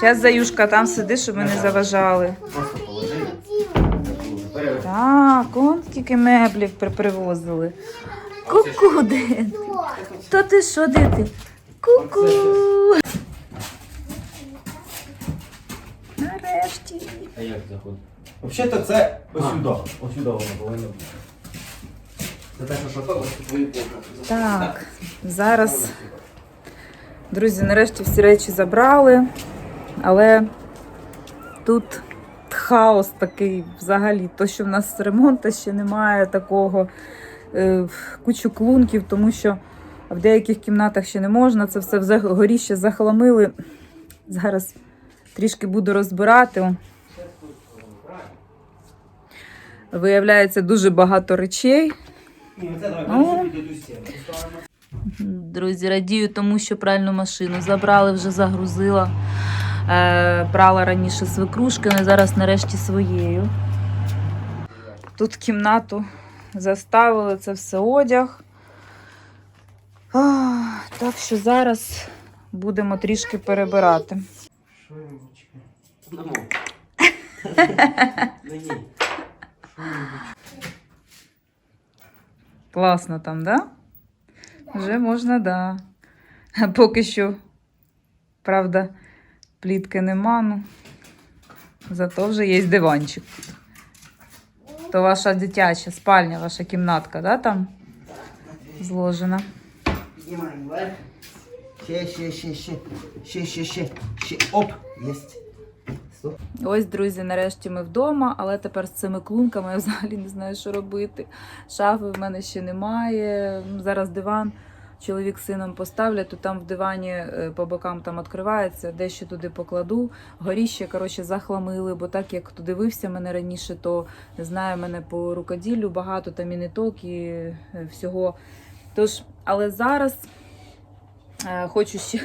Зараз Заюшка там сиди, щоб ми не заважали. Просто. Так, он скільки меблів припривозили. Ку-ку, де ти? То ти що, де ти? Ку-ку. Нарешті. А як заходить? Взагалі-то це ось сюди. Ось сюди воно повинно бути. Це те, що шоколад, це твої. Так, зараз, друзі, нарешті всі речі забрали, але тут хаос такий взагалі. То, що в нас ремонту ще немає такого, е, кучу клунків, тому що в деяких кімнатах ще не можна. Це все вже горіще захламили. Зараз трішки буду розбирати. Виявляється дуже багато речей. Ну. Поставимо. Друзі, радію тому, що пральну машину забрали, вже загрузила. Е, прала раніше свекрушками, зараз нарешті своєю. Тут кімнату заставили, це все одяг. А, так що зараз будемо трішки перебирати. Ну. Ну. Класно там, да? Вже можна, да. Поки що, правда, плітки нема, ну. Зато вже є диванчик. То ваша дитяча спальня, ваша кімнатка, да, там зложена. Піднімаємо вверх. Ще, ще, ще, ще. Ще, ще, ще. Ще. Оп. Єсть. Ось, друзі, нарешті ми вдома, але тепер з цими клунками я взагалі не знаю, що робити. Шафи в мене ще немає. Зараз диван чоловік з сином поставлять, то там в дивані е, по бокам там відкривається, дещо туди покладу. Горіще, коротше, захламили, бо так як хто дивився мене раніше, то знає мене по рукоділлю багато там і ниток, і е, всього. Тож, але зараз е, хочу ще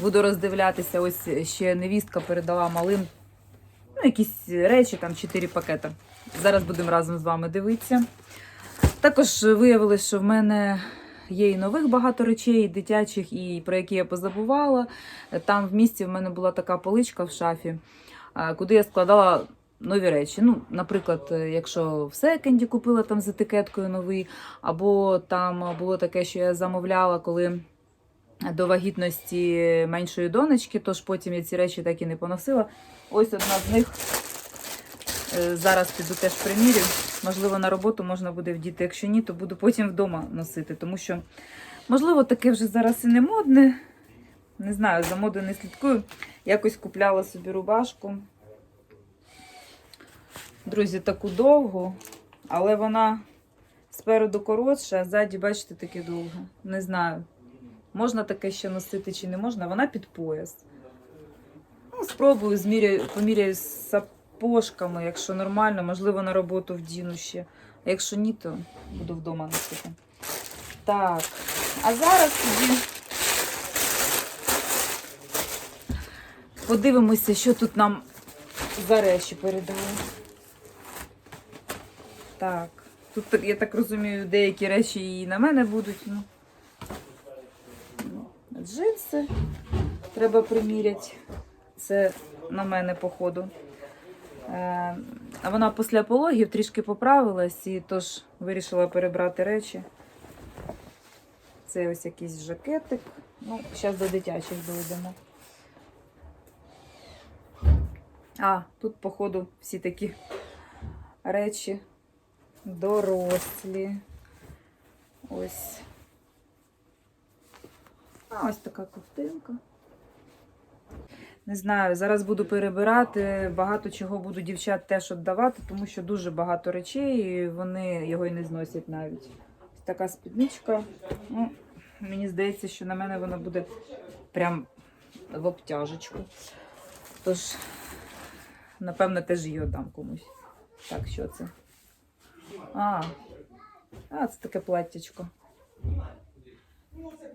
буду роздивлятися. Ось ще невістка передала малим ну, якісь речі, там 4 пакети. Зараз будемо разом з вами дивитися. Також виявилось, що в мене є і нових багато речей, і дитячих, і про які я позабувала. Там в місті в мене була така поличка в шафі, куди я складала нові речі. Ну, наприклад, е, якщо в секенді купила там з етикеткою новий, або там було таке, що я замовляла, коли до вагітності меншої донечки, тож потім я ці речі так і не поносила. Ось одна з них. Е, Зараз піду теж примірю. Можливо, на роботу можна буде вдіти. Якщо ні, то буду потім вдома носити. Тому що, можливо, таке вже зараз і не модне. Не знаю, за модою не слідкую. Якось купляла собі рубашку. Друзі, таку довгу, але вона спереду коротша, а ззаді, бачите, таке довге. Не знаю. Можна таке ще носити чи не можна, вона під пояс. Ну, спробую, зміряю, поміряю з сапожками, якщо нормально, можливо, на роботу вдіну ще. А якщо ні, то буду вдома носити. Так, а зараз тоді подивимося, що тут нам за речі передали. Так, тут, я так розумію, деякі речі і на мене будуть. Ну. Джинси треба приміряти. Це на мене, походу. Е, вона після пологів трішки поправилась і тож вирішила перебрати речі. Це ось якийсь жакетик. Ну, зараз до дитячих дойдемо. А, тут, походу, всі такі речі дорослі. Ось. А ось така ковтинка. Не знаю, зараз буду перебирати, багато чого буду дівчат теж віддавати, тому що дуже багато речей, і вони його і не зносять навіть. Така спідничка. Ну, мені здається, що на мене вона буде прям в обтяжечку. Тож, напевно, теж її віддам комусь. Так, що це? А, а це таке платтячко.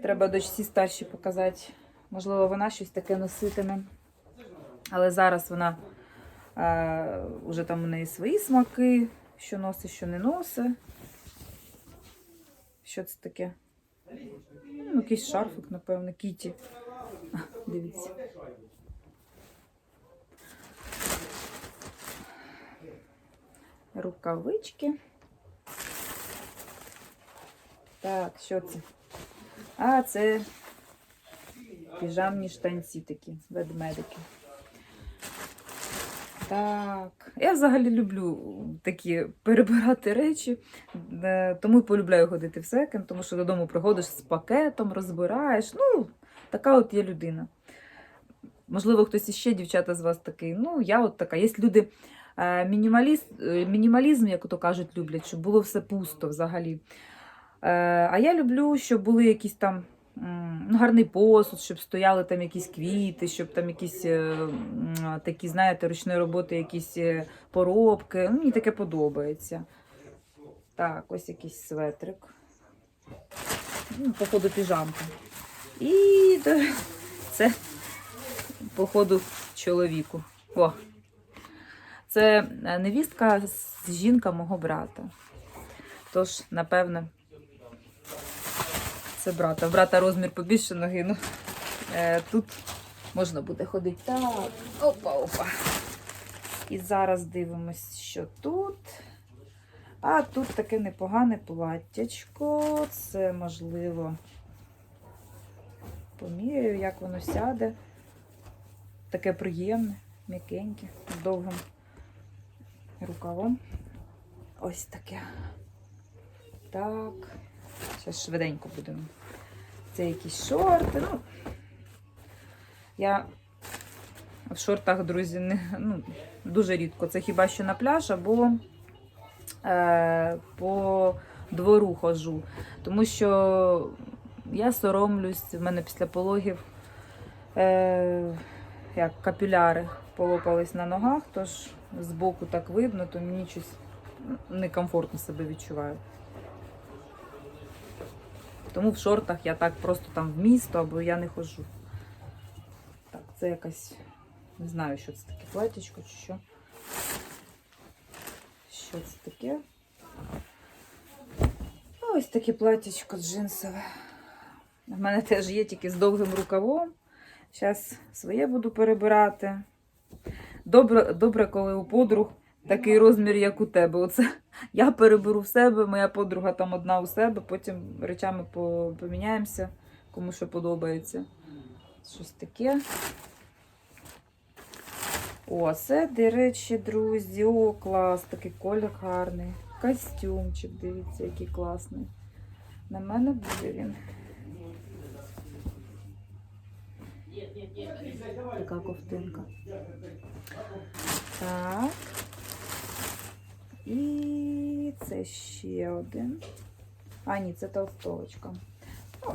Треба дочці старші показати. Можливо, вона щось таке носитиме. Але зараз вона е, вже там у неї свої смаки, що носить, що не носить. Що це таке? Ну, Якийсь шарфик, напевно, кіті. Дивіться. Рукавички. Так, що це? А, це піжамні штанці такі, ведмедики. Так, я взагалі люблю такі перебирати речі, е, тому полюбляю ходити в секонд, тому що додому приходиш з пакетом, розбираєш. Ну, така от є людина. Можливо, хтось іще, дівчата з вас такий. Ну, я от така. Є люди, е, мінімаліст, е, мінімалізм, як то кажуть, люблять, щоб було все пусто взагалі. А я люблю, щоб були якісь там гарний посуд, щоб стояли там якісь квіти, щоб там якісь е, такі, знаєте, ручної роботи, якісь е, поробки. Ну, Мені таке подобається. Так, ось якийсь светрик. Ну, походу, піжамка. І це, походу, чоловіку. О, це е, невістка жінка мого брата. Тож, напевно, це брата. В брата розмір побільше ноги. Ну, е, тут можна буде ходити так. Опа, опа. І зараз дивимось, що тут. А тут таке непогане платтячко. Це можливо. Поміряю, як воно сяде. Таке приємне, м'якеньке, з довгим рукавом. Ось таке. Так. Зараз швиденько будемо. Це якісь шорти. Ну, я в шортах, друзі, не, ну, дуже рідко. Це хіба що на пляж або е, по двору хожу. Тому що я соромлюсь, в мене після пологів е, як капіляри полопались на ногах, тож збоку так видно, то мені щось некомфортно себе відчуваю. Тому в шортах я так просто там в місто або я не ходжу. Так, це якась, не знаю, що це таке, платічко чи що. Що це таке? Ось таке платічко джинсове. У мене теж є тільки з довгим рукавом. Зараз своє буду перебирати. Добре, добре, коли у подруг такий розмір, як у тебе. Оце я переберу в себе, моя подруга там одна у себе, потім речами поміняємося, кому що подобається. Щось таке. О, це, до речі, друзі, о, клас, такий колір гарний. Костюмчик, дивіться, який класний. На мене буде він. Така ковтинка. Так. І це ще один. А, ні, це толстовочка. О,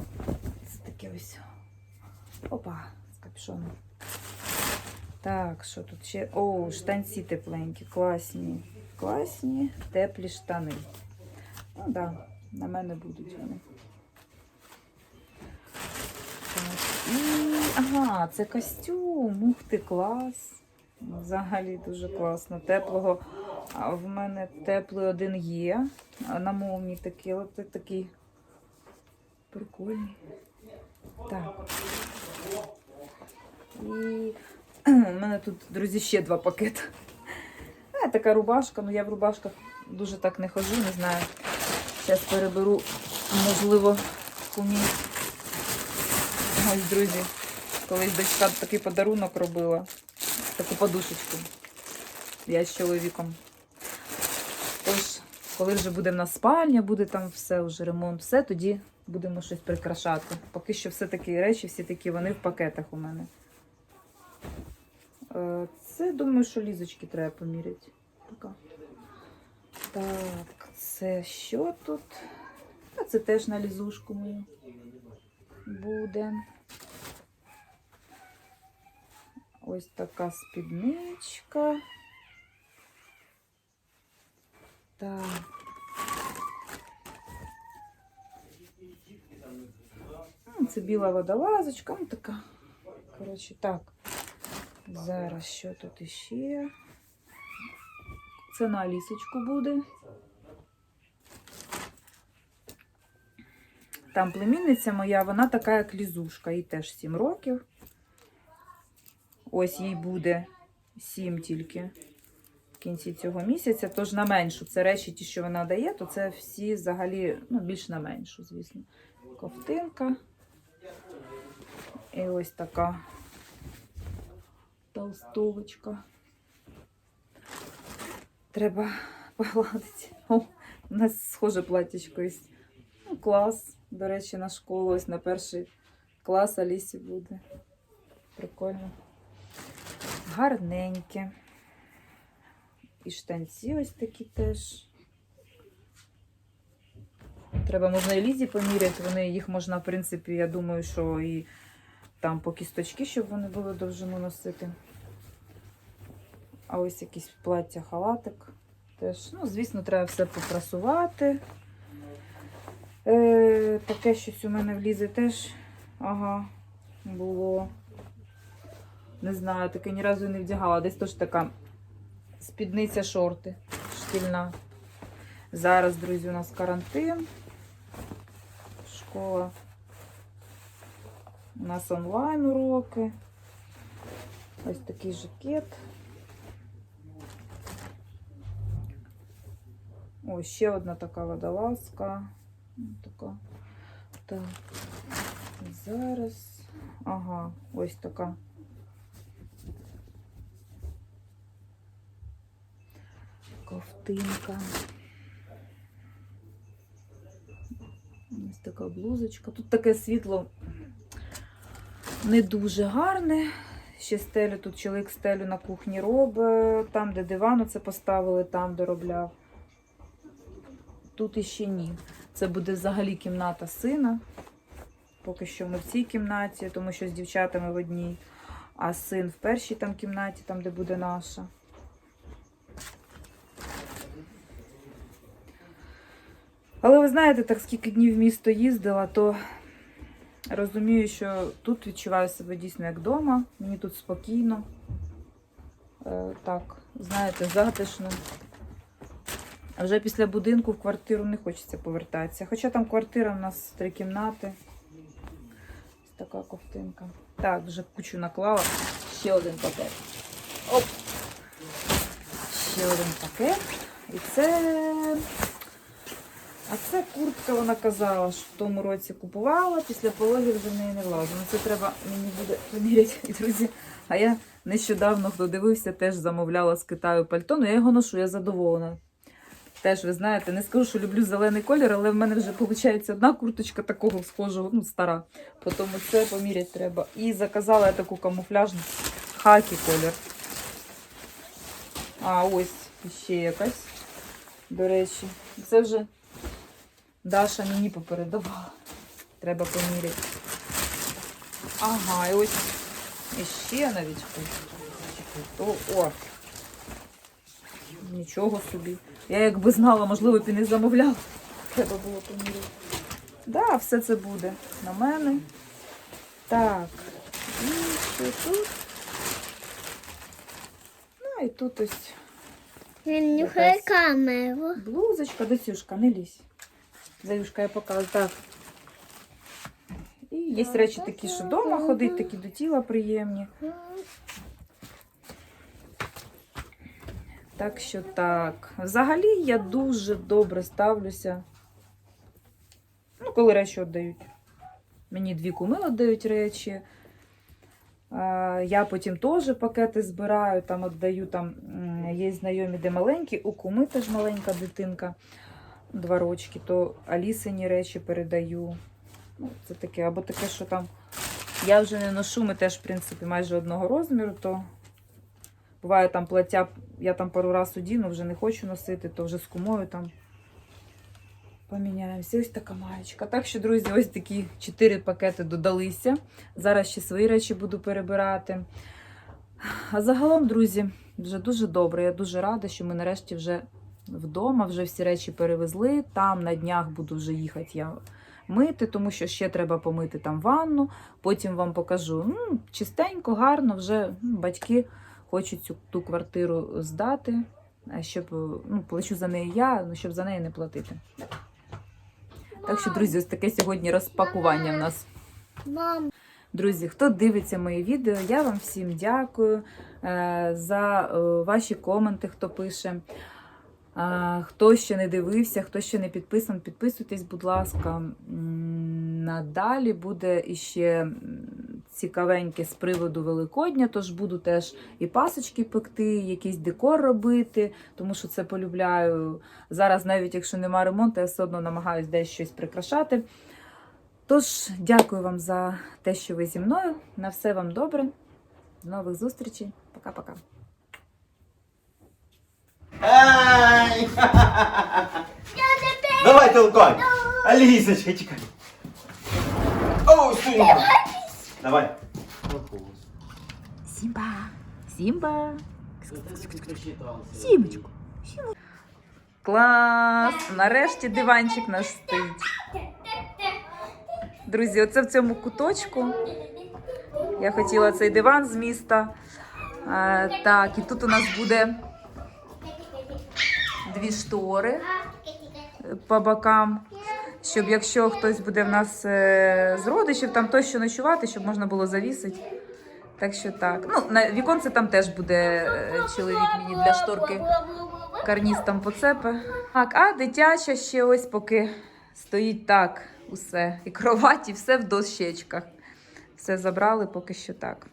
це таке ось. Опа, з капюшоном. Так, що тут ще? О, штанці тепленькі, класні. Класні, теплі штани. Ну так, да, на мене будуть вони. І... Ага, це костюм. Ух ти, клас. Взагалі дуже класно. Теплого. В мене теплий один є. На мовні такий, але це такий прикольний. Так. І у мене тут, друзі, ще два пакети. А, така рубашка, ну я в рубашках дуже так не хожу, не знаю. Зараз переберу, можливо, кумі. Ось, друзі, колись дочка такий подарунок робила. Таку подушечку. Я з чоловіком. Коли вже буде в нас спальня, буде там все, вже ремонт, все, тоді будемо щось прикрашати. Поки що все такі речі, всі такі вони в пакетах у мене. Е, Це, думаю, що лізочки треба поміряти. Така. Так, це що тут? А це теж на лізушку мою буде. Ось така спідничка. Так. Це біла водолазочка, ну така. Коротше, так. Зараз що тут іще? Це на лісочку буде. Там племінниця моя, вона така, як лізушка, їй теж 7 років. Ось їй буде 7 тільки. Кінці цього місяця. Тож на меншу. Це речі, ті, що вона дає, то це всі взагалі ну, більш на меншу, звісно. Ковтинка. І ось така толстовочка. Треба погладити. О, у нас схоже платічко. Ну, клас. До речі, на школу ось на перший клас Алісі буде. Прикольно. Гарненьке. І штанці ось такі теж. Треба, можна і лізі поміряти. Вони їх можна, в принципі, я думаю, що і там по кісточки, щоб вони були довжину носити. А ось якийсь плаття, халатик. Теж, ну, звісно, треба все попрасувати. Е, таке щось у мене влізе теж. Ага, було. Не знаю, таке ні разу не вдягала. Десь теж така спідниця шорти шкільна. Зараз, друзі, у нас карантин. Школа. У нас онлайн уроки. Ось такий жакет. Ось ще одна така водолазка. Така. Так. Зараз. Ага, ось така. Ковтинка. Ось така блузочка. Тут таке світло не дуже гарне. Ще стелю, тут чоловік стелю на кухні робить. Там, де диван це поставили, там доробляв. Тут іще ні. Це буде взагалі кімната сина. Поки що ми в цій кімнаті, тому що з дівчатами в одній, а син в першій там кімнаті, там, де буде наша. Але ви знаєте, так скільки днів в місто їздила, то розумію, що тут відчуваю себе дійсно як вдома. Мені тут спокійно. Е, так, знаєте, затишно. А вже після будинку в квартиру не хочеться повертатися. Хоча там квартира у нас три кімнати. Ось така ковтинка. Так, вже кучу наклала. Ще один пакет. Оп! Ще один пакет. І це. А це куртка, вона казала, що в тому році купувала, після пологів вже в неї не влазила. Ну, це треба мені буде поміряти, друзі. А я нещодавно, хто дивився, теж замовляла з Китаю пальто. Ну, я його ношу, я задоволена. Теж, ви знаєте, не скажу, що люблю зелений колір, але в мене вже виходить одна курточка такого схожого, ну, стара. Тому це поміряти треба. І заказала я таку камуфляжну хакі колір. А ось ще якась. До речі, це вже Даша мені попередавала. Треба поміряти. Ага, і ось іще навіть куртку. О, Нічого собі. Я якби знала, можливо, б і не замовляла. Треба було поміряти. Да, все це буде на мене. Так. І що тут? Ну і тут ось Він нюхає камеру. блузочка, Досюшка, не лізь. Заюшка, я показую. Так. І є речі такі, що вдома ходить, такі до тіла приємні. Так що так. Взагалі я дуже добре ставлюся. Ну, коли речі віддають. Мені дві куми віддають речі. Я потім теж пакети збираю, там віддаю, там є знайомі, де маленькі, у куми теж маленька дитинка, два рочки, то Алісині речі передаю. Ну, це таке, або таке, що там я вже не ношу, ми теж, в принципі, майже одного розміру, то буває там плаття, я там пару раз одіну, вже не хочу носити, то вже з кумою там поміняємося. Ось така маєчка. Так що, друзі, ось такі чотири пакети додалися. Зараз ще свої речі буду перебирати. А загалом, друзі, вже дуже добре. Я дуже рада, що ми нарешті вже вдома, вже всі речі перевезли. Там на днях буду вже їхати я мити, тому що ще треба помити там ванну. Потім вам покажу ну, чистенько, гарно, вже батьки хочуть цю ту квартиру здати, щоб ну, плачу за неї я, ну, щоб за неї не платити. Так що, друзі, ось таке сьогодні розпакування в нас. Мам, Друзі, хто дивиться мої відео, я вам всім дякую е, за е, ваші коменти, хто пише. Хто ще не дивився, хто ще не підписан, підписуйтесь, будь ласка. Надалі буде іще цікавеньке з приводу Великодня, тож буду теж і пасочки пекти, якийсь декор робити, тому що це полюбляю. Зараз, навіть якщо нема ремонту, я все одно намагаюся десь щось прикрашати. Тож, дякую вам за те, що ви зі мною. На все вам добре. До нових зустрічей. Пока-пока. Ай! Давай, толкай. Алисочка, чекай. О, стой. Давай. Сімба! Сімба! Сімочку! Клас! Нарешті диванчик наш стоїть. Друзі, оце в цьому куточку. Я хотіла цей диван з міста. Так, і тут у нас буде дві штори по бокам. Щоб якщо хтось буде в нас е, з родичів, там тощо ночувати, щоб можна було завісити. Так що так. Ну, на віконце там теж буде е, чоловік мені для шторки карніз там поцепи. Так, а дитяча ще ось поки стоїть так усе. І кровать, і все в дощечках. Все забрали поки що так.